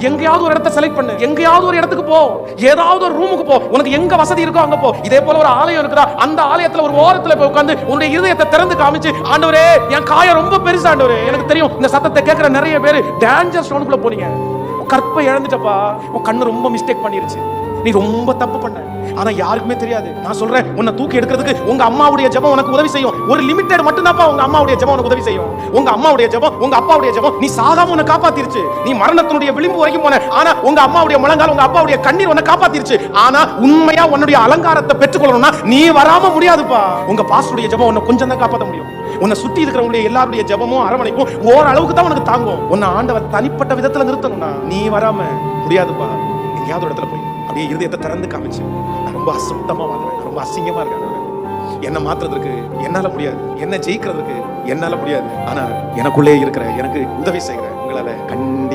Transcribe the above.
எங்கேயாவது ஒரு இடத்த செலக்ட் பண்ணு. எங்கேயாவது ஒரு இடத்துக்கு போ. ஏதாவது ஒரு ரூமுக்கு போ. உனக்கு எங்க வசதி இருக்கோ அங்க போ. இதே போல ஒரு ஆலயம் இருக்குதா? அந்த ஆலயத்துல ஒரு ஓரத்துல போய் உட்காந்து உன்னுடைய இருதயத்தை திறந்து காமிச்சு ஆண்டவரே என் காயம் ரொம்ப பெருசு ஆண்டவரே. எனக்கு தெரியும் இந்த சத்தத்தை கேட்கிற நிறைய பேர் டேஞ்சர் ஸ்டோனுக்குள்ள போனீங்க. கற்பை இழந்துட்டப்பா. உன் கண்ணு ரொம்ப மிஸ்டேக் பண்ணிருச்சு. நீ ரொம்ப தப்பு பண்ண. ஆனா யாருக்குமே தெரியாது. நான் சொல்றேன் உன்னை தூக்கி எடுக்கிறதுக்கு உங்க அம்மாவுடைய ஜெபம் உனக்கு உதவி செய்யும். ஒரு லிமிட்டட் மட்டும்தான்ப்பா உங்க அம்மாவுடைய ஜெபம் உனக்கு உதவி செய்யும். உங்க அம்மாவுடைய ஜபம் உங்க அப்பாவுடைய ஜெபம் நீ சாகாம உன்னை காப்பாத்திருச்சு. நீ மரணத்தினுடைய விளிம்பு வரைக்கும் போன ஆனா உங்க அம்மாவுடைய முழங்கால் உங்க அப்பாவுடைய கண்ணீர் உன்னை காப்பாத்திருச்சு. ஆனா உண்மையா உன்னுடைய அலங்காரத்தை பெற்றுக்கொள்ளணும்னா நீ வராம முடியாதுப்பா. உங்க பாஸ்டுடைய ஜெபம் உன்னை கொஞ்சம் தான் காப்பாற்ற முடியும். உன்னை சுத்தி இருக்கிறவங்களுடைய எல்லாருடைய ஜெபமும் அரவணைப்பும் ஓரளவுக்கு தான் உனக்கு தாங்கும். உன்னை ஆண்டவர் தனிப்பட்ட விதத்துல நிறுத்தணும்னா நீ வராம முடியாதுப்பா. எங்கேயாவது ஒரு இடத்துல போய் அப்படியே இருதயத்தை திறந்து காமிச்சு நான் ரொம்ப அசுத்தமா வாழ்றேன். ரொம்ப அசிங்கமா இருக்கேன். என்ன மாத்துறதுக்கு என்னால முடியாது. என்ன ஜெயிக்கிறதுக்கு என்னால முடியாது. ஆனா எனக்குள்ளே இருக்கிற எனக்கு உதவி செய்கிற உங்களால கண்டிப்பா